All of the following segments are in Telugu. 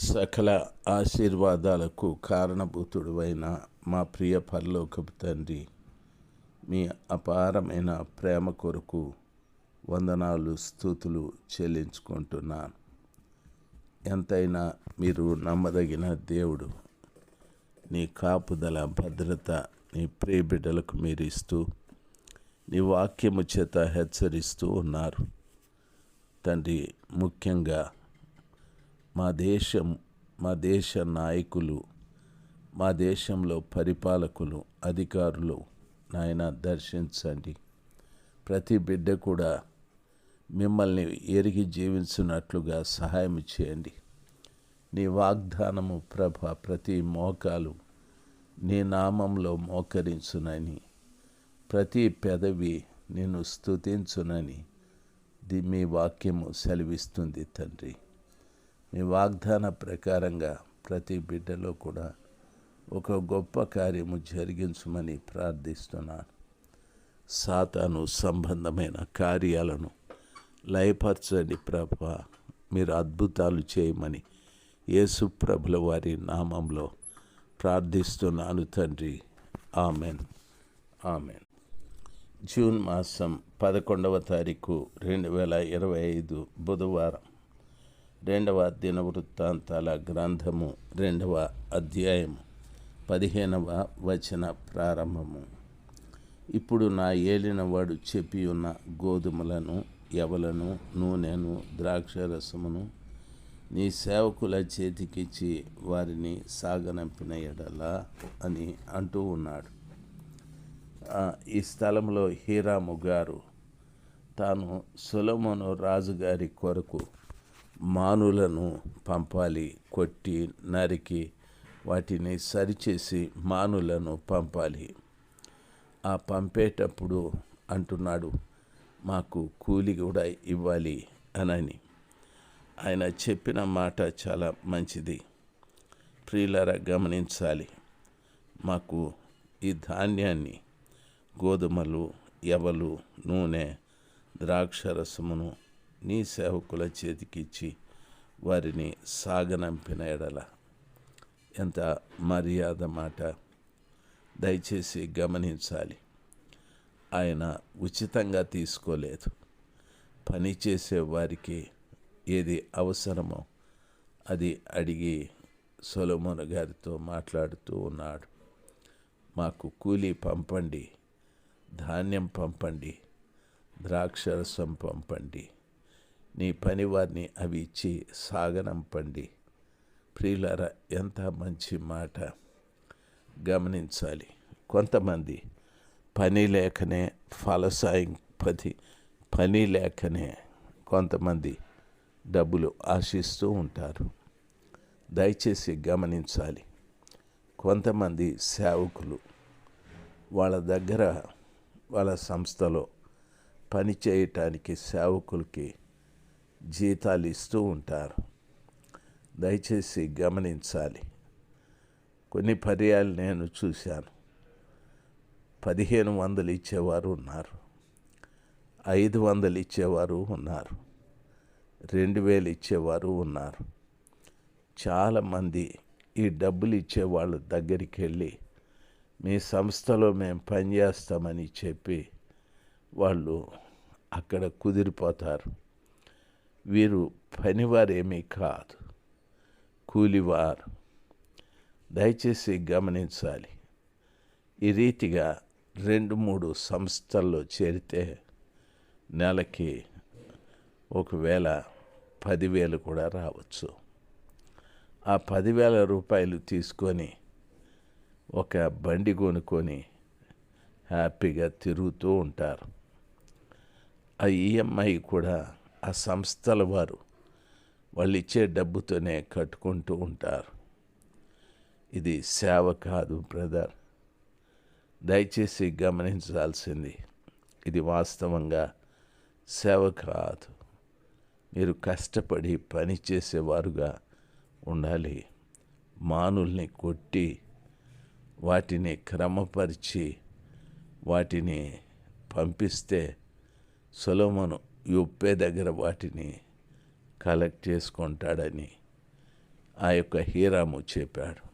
సకల ఆశీర్వాదాలకు కారణభూతుడువైన మా ప్రియ పరలోకపు తండ్రి మీ అపారమైన ప్రేమ కొరకు వందనాలు స్థూతులు చెల్లించుకుంటున్నాను. ఎంతైనా మీరు నమ్మదగిన దేవుడు. నీ కాపుదల భద్రత నీ ప్రియబిడ్డలకు మీరు ఇస్తూ నీ వాక్యము చేత హెచ్చరిస్తూ ఉన్నారు. తండ్రి ముఖ్యంగా మా దేశం మా దేశ నాయకులు మా దేశంలో పరిపాలకులు అధికారులు నాయన దర్శించండి. ప్రతి బిడ్డ కూడా మిమ్మల్ని ఎరిగి జీవించినట్లుగా సహాయం చేయండి. నీ వాగ్దానము ప్రభ ప్రతి మోకాలు నీ నామంలో మోకరించునని ప్రతి పెదవి నేను స్తుతించునని ది మీ వాక్యము సెలవిస్తుంది తండ్రి. మీ వాగ్దాన ప్రకారంగా ప్రతి బిడ్డలో కూడా ఒక గొప్ప కార్యము జరిగించమని ప్రార్థిస్తున్నాను. సాతాను సంబంధమైన కార్యాలను లయపరచండి ప్రభ. మీరు అద్భుతాలు చేయమని యేసుప్రభుల వారి నామంలో ప్రార్థిస్తున్నాను తండ్రి. ఆమెన్. ఆమెన్. జూన్ మాసం పదకొండవ తారీఖు రెండు వేల ఇరవై ఐదు బుధవారం. రెండవ దినవృత్తాంతాల గ్రంథము రెండవ అధ్యాయము పదిహేనవ వచన ప్రారంభము. ఇప్పుడు నా ఏలినవాడు చెప్పి ఉన్న గోధుమలను ఎవలను నూనెను ద్రాక్షరసమును నీ సేవకుల చేతికిచ్చి వారిని సాగనంపిన ఎడలా అని అంటూ ఉన్నాడు. ఈ స్థలంలో హీరాము గారు తాను సులమును రాజుగారి కొరకు మానులను పంపాలి కొట్టి నరికి వాటిని సరిచేసి మానులను పంపాలి. ఆ పంపేటప్పుడు అంటున్నాడు మాకు కూలి కూడా ఇవ్వాలి అనని. ఆయన చెప్పిన మాట చాలా మంచిది. ప్రియులరా గమనించాలి. మాకు ఈ ధాన్యాన్ని గోధుమలు ఎవలు నూనె ద్రాక్షరసమును నీ సేవకుల చేతికిచ్చి వారిని సాగనంపిన ఎడల. ఎంత మర్యాద మాట. దయచేసి గమనించాలి. ఆయన ఉచితంగా తీసుకోలేదు. పని చేసే వారికి ఏది అవసరమో అది అడిగి సొలొమోను గారితో మాట్లాడుతూ ఉన్నాడు. మాకు కూలీ పంపండి. ధాన్యం పంపండి. ద్రాక్షరసం పంపండి. నీ పని వారిని అవి ఇచ్చి సాగనంపండి. ప్రియులార ఎంత మంచి మాట గమనించాలి. కొంతమంది పని లేకనే ఫలసాయం పది పని లేకనే కొంతమంది డబ్బులు ఆశిస్తూ ఉంటారు. దయచేసి గమనించాలి. కొంతమంది సేవకులు వాళ్ళ దగ్గర వాళ్ళ సంస్థలో పని చేయటానికి సేవకులకి జీతాలు ఇస్తూ ఉంటారు. దయచేసి గమనించాలి. కొన్ని పర్యాలు నేను చూశాను. పదిహేను వందలు ఇచ్చేవారు ఉన్నారు. ఐదు వందలు ఇచ్చేవారు ఉన్నారు. రెండు వేలు ఇచ్చేవారు ఉన్నారు. చాలామంది ఈ డబ్బులు ఇచ్చే వాళ్ళ దగ్గరికి వెళ్ళి మీ సంస్థలో మేము పనిచేస్తామని చెప్పి వాళ్ళు అక్కడ కుదిరిపోతారు. వీరు పనివారేమీ కాదు. కూలివారు. దయచేసి గమనించాలి. ఈ రీతిగా రెండు మూడు సంస్థల్లో చేరితే నెలకి ఒకవేళ పదివేలు కూడా రావచ్చు. ఆ పదివేల రూపాయలు తీసుకొని ఒక బండి కొనుక్కొని హ్యాపీగా తిరుగుతూ ఉంటారు. ఆ ఈఎంఐ కూడా ఆ సంస్థల వారు వాళ్ళు ఇచ్చే డబ్బుతోనే కట్టుకుంటూ ఉంటారు. ఇది సేవ కాదు బ్రదర్. దయచేసి గమనించాల్సింది ఇది వాస్తవంగా సేవ కాదు. మీరు కష్టపడి పని చేసేవారుగా ఉండాలి. మానుల్ని కొట్టి వాటిని క్రమపరిచి వాటిని పంపిస్తే సొలొమోను యొప్పే దగ్గర వాటిని కలెక్ట్ చేసుకుంటాడని ఆ యొక్క హీరాము చెప్పాడు.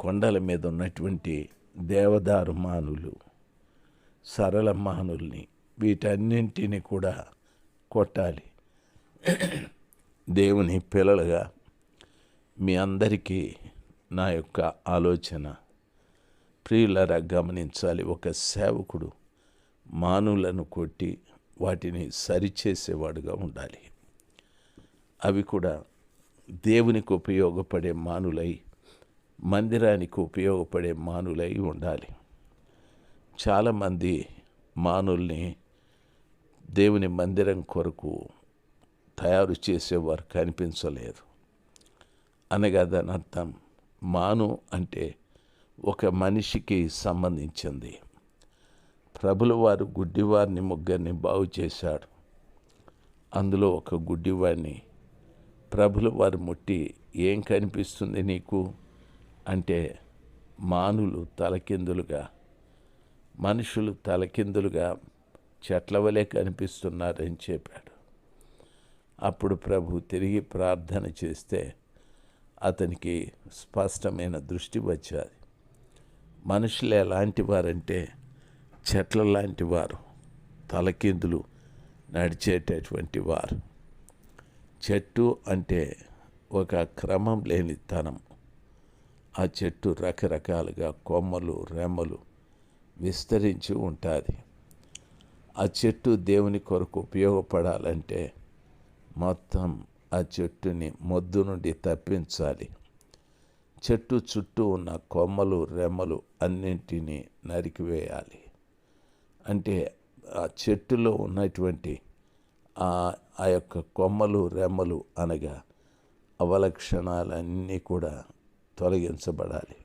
కొండల మీద ఉన్నటువంటి దేవదారు మానులు సరళ మానుల్ని వీటన్నింటిని కూడా కొట్టాలి. దేవుని పిల్లలుగా మీ అందరికీ నా యొక్క ఆలోచన. ప్రియులరా గమనించాలి. ఒక సేవకుడు మానులను కొట్టి వాటిని సరిచేసేవాడుగా ఉండాలి. అవి కూడా దేవునికి ఉపయోగపడే మానులై మందిరానికి ఉపయోగపడే మానులై ఉండాలి. చాలామంది మానుల్ని దేవుని మందిరం కొరకు తయారు చేసేవారు కనిపించలేదు. అనగా దాని అర్థం మాను అంటే ఒక మనిషికి సంబంధించింది. ప్రభులవారు గుడ్డివారిని ముగ్గురిని బాగు చేశాడు. అందులో ఒక గుడ్డివాడిని ప్రభుల వారు ముట్టి ఏం కనిపిస్తుంది నీకు? అంటే మానులు తలకిందులుగా మనుషులు తలకిందులుగా చెట్ల వలె కనిపిస్తున్నారని చెప్పాడు. అప్పుడు ప్రభు తిరిగి ప్రార్థన చేస్తే అతనికి స్పష్టమైన దృష్టి వచ్చాది. మనుషులు ఎలాంటి వారంటే చెట్ల లాంటి వారు తలకిందులు నడిచేటటువంటి వారు. చెట్టు అంటే ఒక క్రమం లేని తనం. ఆ చెట్టు రకరకాలుగా కొమ్మలు రెమ్మలు విస్తరించి ఉంటుంది. ఆ చెట్టు దేవుని కొరకు ఉపయోగపడాలంటే మొత్తం ఆ చెట్టుని మొద్దు నుండి తప్పించాలి. చెట్టు చుట్టూ ఉన్న కొమ్మలు రెమ్మలు అన్నింటినీ నరికివేయాలి. అంటే ఆ చెట్టులో ఉన్నటువంటి ఆ యొక్క కొమ్మలు రెమ్మలు అనగా అవలక్షణాలన్నీ కూడా తొలగించబడాలి.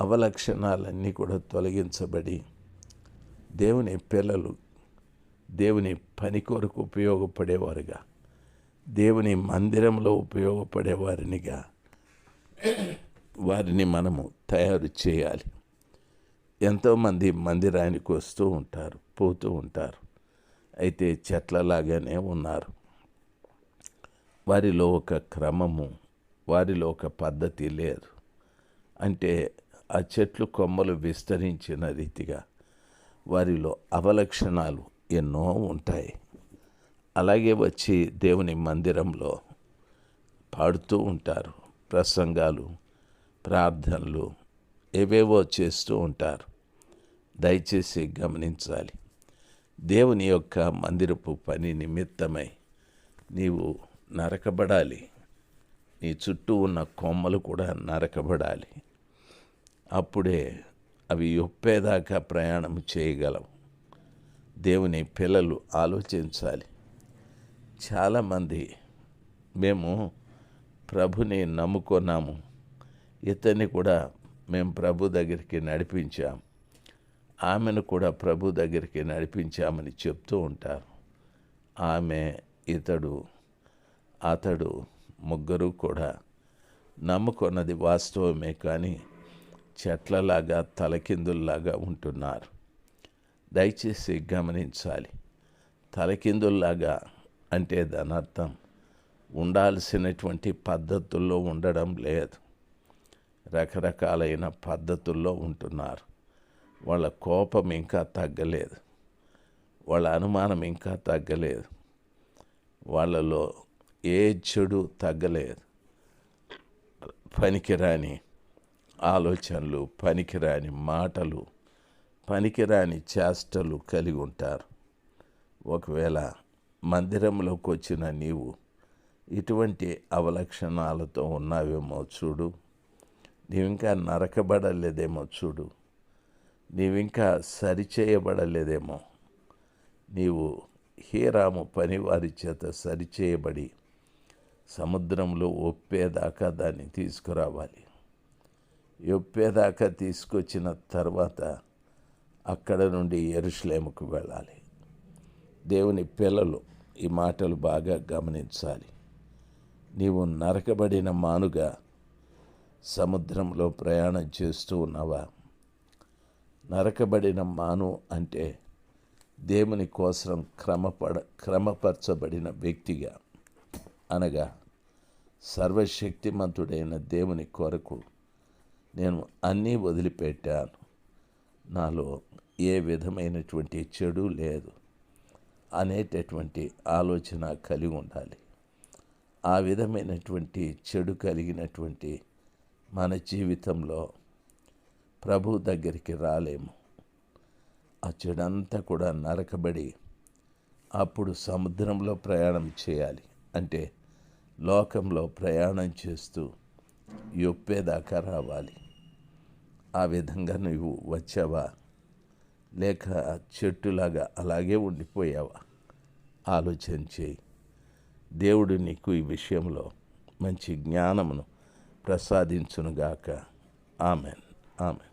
అవలక్షణాలన్నీ కూడా తొలగించబడి దేవుని పిల్లలు దేవుని పని కొరకు ఉపయోగపడేవారుగా దేవుని మందిరంలో ఉపయోగపడేవారినిగా వారిని మనము తయారు చేయాలి. ఎంతోమంది మందిరానికి వస్తూ ఉంటారు పోతూ ఉంటారు. అయితే చెట్లలాగానే ఉన్నారు. వారిలో ఒక క్రమము వారిలో ఒక పద్ధతి లేదు. అంటే ఆ చెట్లు కొమ్మలు విస్తరించిన రీతిగా వారిలో అవలక్షణాలు ఎన్నో ఉంటాయి. అలాగే వచ్చి దేవుని మందిరంలో పాడుతూ ఉంటారు. ప్రసంగాలు ప్రార్థనలు ఏవేవో చేస్తూ ఉంటారు. దయచేసి గమనించాలి. దేవుని యొక్క మందిరపు పని నిమిత్తమై నీవు నరకబడాలి. నీ చుట్టూ ఉన్న కొమ్మలు కూడా నరకబడాలి. అప్పుడే అవి ఒప్పేదాకా ప్రయాణం చేయగలవు. దేవుని పిల్లలు ఆలోచించాలి. చాలామంది మేము ప్రభుని నమ్ముకున్నాము. ఇతన్ని కూడా మేము ప్రభు దగ్గరికి నడిపించాము. ఆమెను కూడా ప్రభు దగ్గరికి నడిపించామని చెప్తూ ఉంటారు. ఆమె ఇతడు అతడు ముగ్గురు కూడా నమ్ముకున్నది వాస్తవమే కానీ చెట్లలాగా తలకిందుల్లాగా ఉంటున్నారు. దయచేసి గమనించాలి. తలకిందుల్లాగా అంటే దాని అర్థం ఉండాల్సినటువంటి పద్ధతుల్లో ఉండడం లేదు. రకరకాలైన పద్ధతుల్లో ఉంటున్నారు. వాళ్ళ కోపం ఇంకా తగ్గలేదు. వాళ్ళ అనుమానం ఇంకా తగ్గలేదు. వాళ్ళలో ఏ చెడు తగ్గలేదు. పనికిరాని ఆలోచనలు పనికిరాని మాటలు పనికిరాని చేష్టలు కలిగి ఉంటారు. ఒకవేళ మందిరంలోకి వచ్చిన నీవు ఇటువంటి అవలక్షణాలతో ఉన్నావేమో చూడు. నీవు ఇంకా నరకబడలేదేమో చూడు. నీవింకా సరిచేయబడలేదేమో. నీవు హీరాము పనివారి చేత సరిచేయబడి సముద్రంలో ఒప్పేదాకా దాన్ని తీసుకురావాలి. ఒప్పేదాకా తీసుకొచ్చిన తర్వాత అక్కడ నుండి ఎరుశ్లేముకు వెళ్ళాలి. దేవుని పిల్లలు ఈ మాటలు బాగా గమనించాలి. నీవు నరకబడిన మానుగా సముద్రంలో ప్రయాణం చేస్తూ ఉన్నావా? నరకబడిన మాను అంటే దేవుని కోసం క్రమపడ క్రమపరచబడిన వ్యక్తిగా అనగా సర్వశక్తిమంతుడైన దేవుని కొరకు నేను అన్నీ వదిలిపెట్టాను. నాలో ఏ విధమైనటువంటి చెడు లేదు అనేటటువంటి ఆలోచన కలిగి ఉండాలి. ఆ విధమైనటువంటి చెడు కలిగినటువంటి మన జీవితంలో ప్రభు దగ్గరికి రాలేము. ఆ చెడంతా కూడా నరకబడి అప్పుడు సముద్రంలో ప్రయాణం చేయాలి. అంటే లోకంలో ప్రయాణం చేస్తూ యొప్పేదాకా రావాలి. ఆ విధంగా నువ్వు వచ్చావా? లేక చెట్టులాగా అలాగే ఉండిపోయావా? ఆలోచన చేయి. దేవుడు నీకు ఈ విషయంలో మంచి జ్ఞానమును ప్రసాదించునుగాక. ఆమెన్. ఆమెన్.